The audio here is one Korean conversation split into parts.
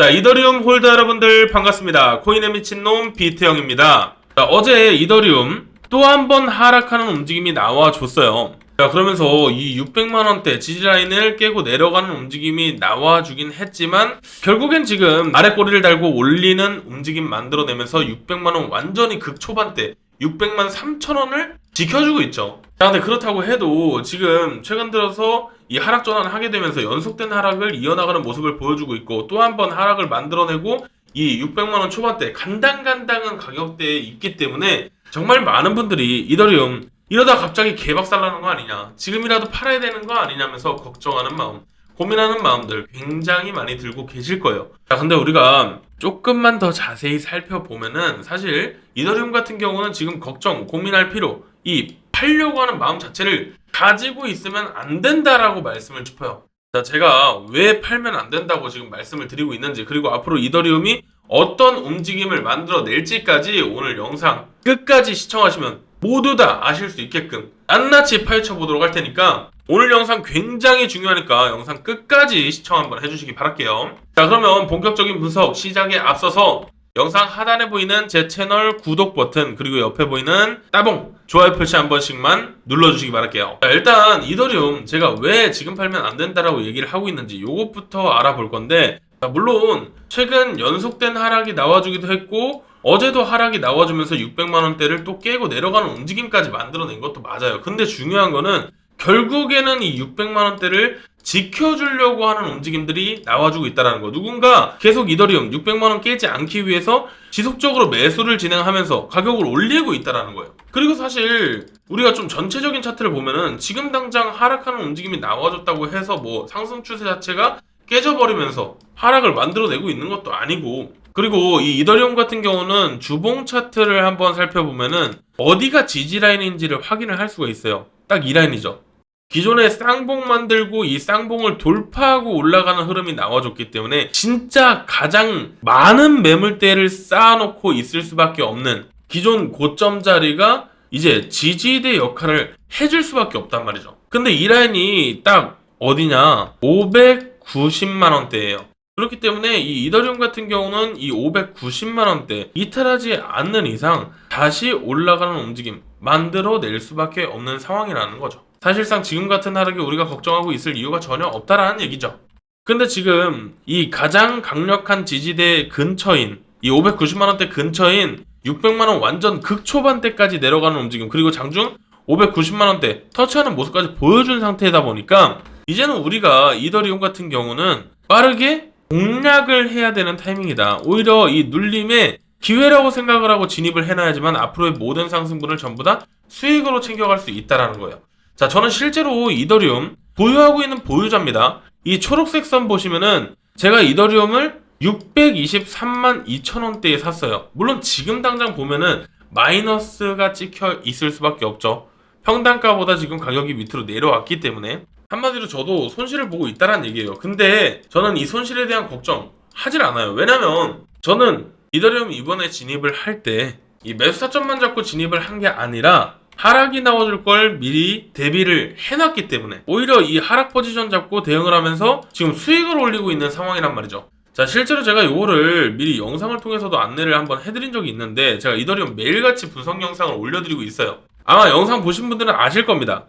자, 이더리움 홀더 여러분들 반갑습니다. 코인에 미친놈 비트형입니다. 자, 어제 이더리움 또 한 번 하락하는 움직임이 나와줬어요. 자, 그러면서 이 600만원대 지지라인을 깨고 내려가는 움직임이 나와주긴 했지만, 결국엔 지금 아래 꼬리를 달고 올리는 움직임 만들어내면서 600만원 완전히 극초반대, 600만 3천원을 지켜주고 있죠. 자, 근데 그렇다고 해도 지금 최근 들어서 이 하락 전환을 하게 되면서 연속된 하락을 이어나가는 모습을 보여주고 있고 또 한 번 하락을 만들어내고 이 600만 원 초반대 간당간당한 가격대에 있기 때문에 정말 많은 분들이 이더리움 이러다 갑자기 개박살 나는 거 아니냐 지금이라도 팔아야 되는 거 아니냐면서 걱정하는 마음 고민하는 마음들 굉장히 많이 들고 계실 거예요. 자, 근데 우리가 조금만 더 자세히 살펴보면은 사실 이더리움 같은 경우는 지금 걱정, 고민할 필요, 이 팔려고 하는 마음 자체를 가지고 있으면 안 된다라고 말씀을 짚어요. 자, 제가 왜 팔면 안 된다고 지금 말씀을 드리고 있는지, 그리고 앞으로 이더리움이 어떤 움직임을 만들어 낼지까지 오늘 영상 끝까지 시청하시면 모두 다 아실 수 있게끔 낱낱이 파헤쳐 보도록 할 테니까 오늘 영상 굉장히 중요하니까 영상 끝까지 시청 한번 해주시기 바랄게요. 자, 그러면 본격적인 분석 시작에 앞서서 영상 하단에 보이는 제 채널 구독 버튼 그리고 옆에 보이는 따봉 좋아요 표시 한 번씩만 눌러주시기 바랄게요. 자, 일단 이더리움 제가 왜 지금 팔면 안 된다라고 얘기를 하고 있는지 요것부터 알아볼 건데 자, 물론 최근 연속된 하락이 나와주기도 했고 어제도 하락이 나와주면서 600만 원대를 또 깨고 내려가는 움직임까지 만들어낸 것도 맞아요. 근데 중요한 거는 결국에는 이 600만 원대를 지켜주려고 하는 움직임들이 나와주고 있다는 거. 누군가 계속 이더리움 600만 원 깨지 않기 위해서 지속적으로 매수를 진행하면서 가격을 올리고 있다는 거예요. 그리고 사실 우리가 좀 전체적인 차트를 보면은 지금 당장 하락하는 움직임이 나와줬다고 해서 뭐 상승 추세 자체가 깨져버리면서 하락을 만들어내고 있는 것도 아니고 그리고 이 이더리움 같은 경우는 주봉 차트를 한번 살펴보면은 어디가 지지 라인인지를 확인을 할 수가 있어요. 딱 이 라인이죠. 기존에 쌍봉 만들고 이 쌍봉을 돌파하고 올라가는 흐름이 나와줬기 때문에 진짜 가장 많은 매물대를 쌓아놓고 있을 수밖에 없는 기존 고점 자리가 이제 지지대 역할을 해줄 수밖에 없단 말이죠. 근데 이 라인이 딱 어디냐? 590만 원대예요. 그렇기 때문에 이 이더리움 같은 경우는 이 590만 원대 이탈하지 않는 이상 다시 올라가는 움직임 만들어낼 수밖에 없는 상황이라는 거죠. 사실상 지금 같은 하락에 우리가 걱정하고 있을 이유가 전혀 없다라는 얘기죠. 근데 지금 이 가장 강력한 지지대 근처인 이 590만 원대 근처인 600만 원 완전 극초반대까지 내려가는 움직임 그리고 장중 590만 원대 터치하는 모습까지 보여준 상태이다 보니까 이제는 우리가 이더리움 같은 경우는 빠르게 공략을 해야 되는 타이밍이다. 오히려 이 눌림의 기회라고 생각을 하고 진입을 해놔야지만 앞으로의 모든 상승분을 전부 다 수익으로 챙겨갈 수 있다라는 거예요. 자, 저는 실제로 이더리움 보유하고 있는 보유자입니다. 이 초록색 선 보시면은 제가 이더리움을 623만 2천 원대에 샀어요. 물론 지금 당장 보면은 마이너스가 찍혀 있을 수밖에 없죠. 평단가보다 지금 가격이 밑으로 내려왔기 때문에 한마디로 저도 손실을 보고 있다는 얘기예요. 근데 저는 이 손실에 대한 걱정 하질 않아요. 왜냐면 저는 이더리움 이번에 진입을 할 때 이 매수 타점만 잡고 진입을 한 게 아니라 하락이 나와줄 걸 미리 대비를 해놨기 때문에 오히려 이 하락 포지션 잡고 대응을 하면서 지금 수익을 올리고 있는 상황이란 말이죠. 자, 실제로 제가 이거를 미리 영상을 통해서도 안내를 한번 해드린 적이 있는데 제가 이더리움 매일같이 분석 영상을 올려드리고 있어요. 아마 영상 보신 분들은 아실 겁니다.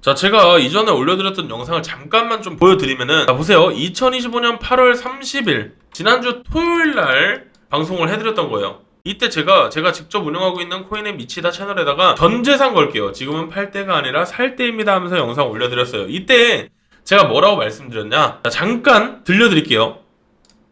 자, 제가 이전에 올려드렸던 영상을 잠깐만 좀 보여드리면은, 자, 보세요. 2025년 8월 30일, 지난주 토요일 날 방송을 해드렸던 거예요. 이때 제가, 제가 직접 운영하고 있는 코인의 미치다 채널에다가 전 재산 걸게요. 지금은 팔 때가 아니라 살 때입니다 하면서 영상 올려드렸어요. 이때 제가 뭐라고 말씀드렸냐? 자, 잠깐 들려드릴게요.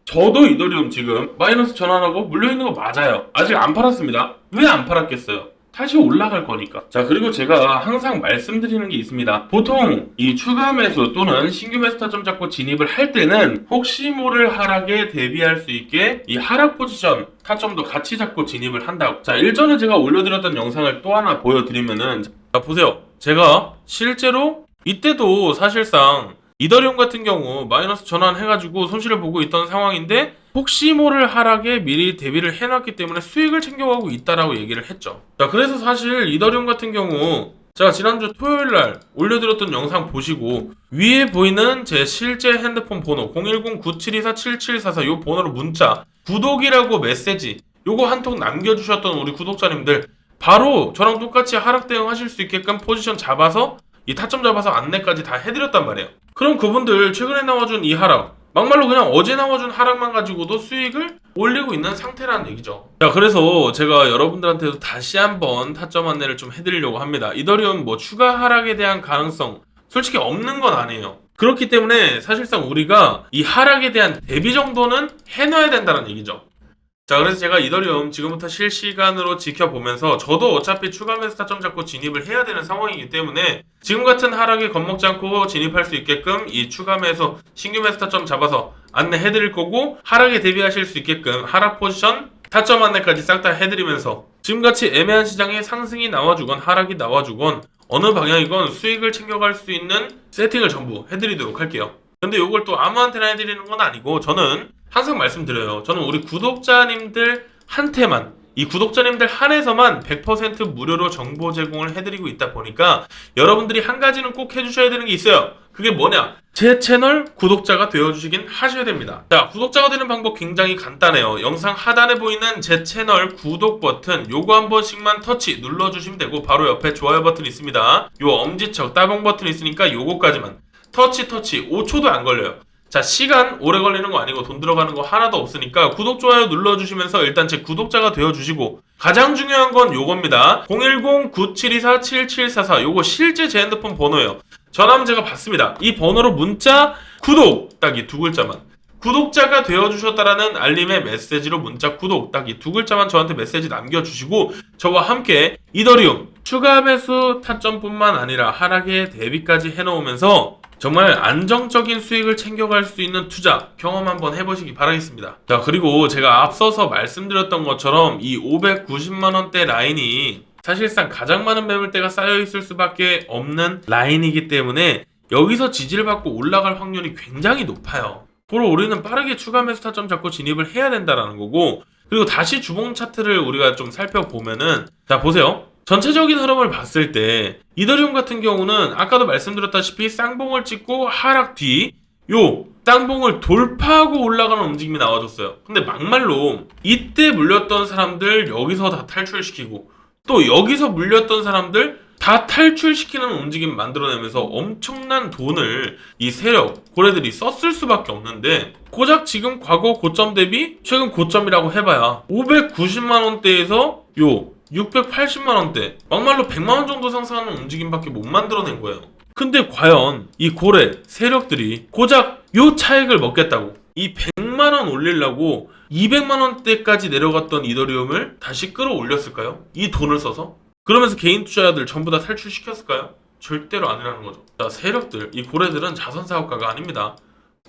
저도 이더리움 지금 마이너스 전환하고 물려있는 거 맞아요. 아직 안 팔았습니다. 왜 안 팔았겠어요? 다시 올라갈 거니까. 자, 그리고 제가 항상 말씀드리는 게 있습니다. 보통 이 추가 매수 또는 신규 매수 타점 잡고 진입을 할 때는 혹시 모를 하락에 대비할 수 있게 이 하락 포지션 타점도 같이 잡고 진입을 한다고. 자, 일전에 제가 올려드렸던 영상을 또 하나 보여드리면은 자, 보세요. 제가 실제로 이때도 사실상 이더리움 같은 경우 마이너스 전환해가지고 손실을 보고 있던 상황인데 혹시 모를 하락에 미리 대비를 해놨기 때문에 수익을 챙겨가고 있다라고 얘기를 했죠. 자, 그래서 사실 이더리움 같은 경우 제가 지난주 토요일 날 올려드렸던 영상 보시고 위에 보이는 제 실제 핸드폰 번호 010-9724-7744 요 번호로 문자 구독이라고 메시지 요거 한 통 남겨주셨던 우리 구독자님들 바로 저랑 똑같이 하락 대응하실 수 있게끔 포지션 잡아서 이 타점 잡아서 안내까지 다 해드렸단 말이에요. 그럼 그분들 최근에 나와준 이 하락 막말로 그냥 어제 나와준 하락만 가지고도 수익을 올리고 있는 상태라는 얘기죠. 자, 그래서 제가 여러분들한테도 다시 한번 타점 안내를 좀 해드리려고 합니다. 이더리움 뭐 추가 하락에 대한 가능성 솔직히 없는 건 아니에요. 그렇기 때문에 사실상 우리가 이 하락에 대한 대비 정도는 해놔야 된다는 얘기죠. 자, 그래서 제가 이더리움 지금부터 실시간으로 지켜보면서 저도 어차피 추가 매수 타점 잡고 진입을 해야 되는 상황이기 때문에 지금 같은 하락에 겁먹지 않고 진입할 수 있게끔 이 추가 매수, 신규 매수 타점 잡아서 안내해 드릴 거고 하락에 대비하실 수 있게끔 하락 포지션 타점 안내까지 싹 다 해드리면서 지금같이 애매한 시장에 상승이 나와주건 하락이 나와주건 어느 방향이건 수익을 챙겨갈 수 있는 세팅을 전부 해드리도록 할게요. 근데 이걸 또 아무한테나 해드리는 건 아니고 저는 항상 말씀드려요. 저는 우리 구독자님들 한테만 이 구독자님들 한해서만 100% 무료로 정보 제공을 해드리고 있다 보니까 여러분들이 한 가지는 꼭 해주셔야 되는 게 있어요. 그게 뭐냐? 제 채널 구독자가 되어주시긴 하셔야 됩니다. 자, 구독자가 되는 방법 굉장히 간단해요. 영상 하단에 보이는 제 채널 구독 버튼 요거 한 번씩만 터치 눌러주시면 되고 바로 옆에 좋아요 버튼 있습니다. 요 엄지척 따봉 버튼 있으니까 요거까지만 터치 터치 5초도 안 걸려요. 자, 시간 오래 걸리는 거 아니고 돈 들어가는 거 하나도 없으니까 구독, 좋아요 눌러주시면서 일단 제 구독자가 되어주시고 가장 중요한 건 요겁니다. 010-9724-7744 요거 실제 제 핸드폰 번호예요. 전화면 제가 받습니다. 이 번호로 문자 구독 딱 이 두 글자만 구독자가 되어주셨다라는 알림의 메시지로 문자 구독 딱 이 두 글자만 저한테 메시지 남겨주시고 저와 함께 이더리움 추가 매수 타점뿐만 아니라 하락의 대비까지 해놓으면서 정말 안정적인 수익을 챙겨갈 수 있는 투자 경험 한번 해보시기 바라겠습니다. 자 그리고 제가 앞서서 말씀드렸던 것처럼 이 590만 원대 라인이 사실상 가장 많은 매물대가 쌓여 있을 수밖에 없는 라인이기 때문에 여기서 지지를 받고 올라갈 확률이 굉장히 높아요. 그로 우리는 빠르게 추가 매수 타점 잡고 진입을 해야 된다라는 거고 그리고 다시 주봉 차트를 우리가 좀 살펴보면은 자 보세요. 전체적인 흐름을 봤을 때 이더리움 같은 경우는 아까도 말씀드렸다시피 쌍봉을 찍고 하락 뒤 요 쌍봉을 돌파하고 올라가는 움직임이 나와줬어요. 근데 막말로 이때 물렸던 사람들 여기서 다 탈출시키고 또 여기서 물렸던 사람들 다 탈출시키는 움직임 만들어내면서 엄청난 돈을 이 세력 고래들이 썼을 수밖에 없는데 고작 지금 과거 고점 대비 최근 고점이라고 해봐야 590만 원대에서 요 680만 원대 막말로 100만 원 정도 상승하는 움직임밖에 못 만들어낸 거예요. 근데 과연 이 고래 세력들이 고작 요 차익을 먹겠다고 이 100만 원 올리려고 200만 원대까지 내려갔던 이더리움을 다시 끌어올렸을까요? 이 돈을 써서? 그러면서 개인 투자자들 전부 다 탈출시켰을까요? 절대로 아니라는 거죠. 자, 세력들, 이 고래들은 자선 사업가가 아닙니다.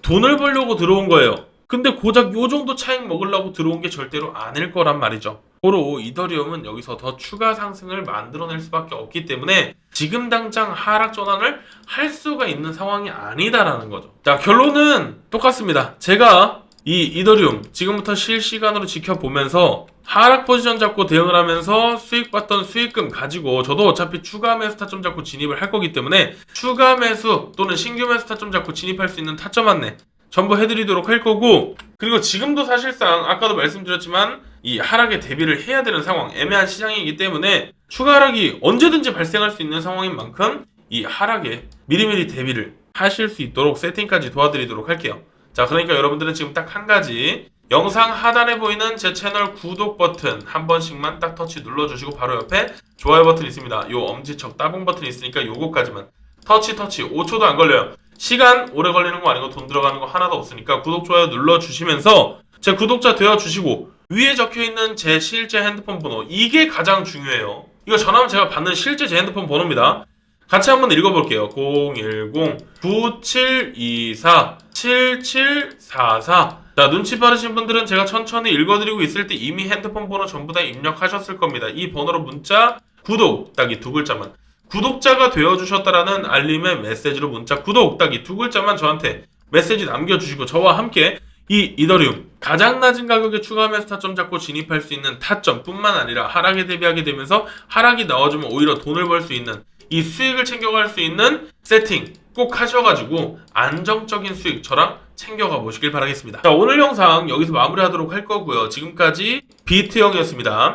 돈을 벌려고 들어온 거예요. 근데 고작 요 정도 차익 먹으려고 들어온 게 절대로 아닐 거란 말이죠. 고로 이더리움은 여기서 더 추가 상승을 만들어낼 수밖에 없기 때문에 지금 당장 하락 전환을 할 수가 있는 상황이 아니다라는 거죠. 자, 결론은 똑같습니다. 제가 이 이더리움 지금부터 실시간으로 지켜보면서 하락 포지션 잡고 대응을 하면서 수익 받던 수익금 가지고 저도 어차피 추가 매수 타점 잡고 진입을 할 거기 때문에 추가 매수 또는 신규 매수 타점 잡고 진입할 수 있는 타점 안내 전부 해드리도록 할 거고 그리고 지금도 사실상 아까도 말씀드렸지만 이 하락에 대비를 해야 되는 상황 애매한 시장이기 때문에 추가 하락이 언제든지 발생할 수 있는 상황인 만큼 이 하락에 미리미리 대비를 하실 수 있도록 세팅까지 도와드리도록 할게요. 자 그러니까 여러분들은 지금 딱 한 가지 영상 하단에 보이는 제 채널 구독 버튼 한 번씩만 딱 터치 눌러주시고 바로 옆에 좋아요 버튼 있습니다. 요 엄지척 따봉 버튼 있으니까 요거까지만 터치 터치 5초도 안 걸려요 시간 오래 걸리는 거 아니고 돈 들어가는 거 하나도 없으니까 구독 좋아요 눌러 주시면서 제 구독자 되어 주시고 위에 적혀 있는 제 실제 핸드폰 번호 이게 가장 중요해요. 이거 전화면 제가 받는 실제 제 핸드폰 번호입니다. 같이 한번 읽어볼게요. 010-9724-7744. 자, 눈치 빠르신 분들은 제가 천천히 읽어드리고 있을 때 이미 핸드폰 번호 전부 다 입력하셨을 겁니다. 이 번호로 문자, 구독, 딱 이 두 글자만. 구독자가 되어주셨다라는 알림의 메시지로 문자 구독 딱이두 글자만 저한테 메시지 남겨주시고 저와 함께 이 이더리움 가장 낮은 가격에 추가하면서 타점 잡고 진입할 수 있는 타점뿐만 아니라 하락에 대비하게 되면서 하락이 나와주면 오히려 돈을 벌 수 있는 이 수익을 챙겨갈 수 있는 세팅 꼭 하셔가지고 안정적인 수익 저랑 챙겨가 보시길 바라겠습니다. 자, 오늘 영상 여기서 마무리하도록 할 거고요. 지금까지 비트형이었습니다.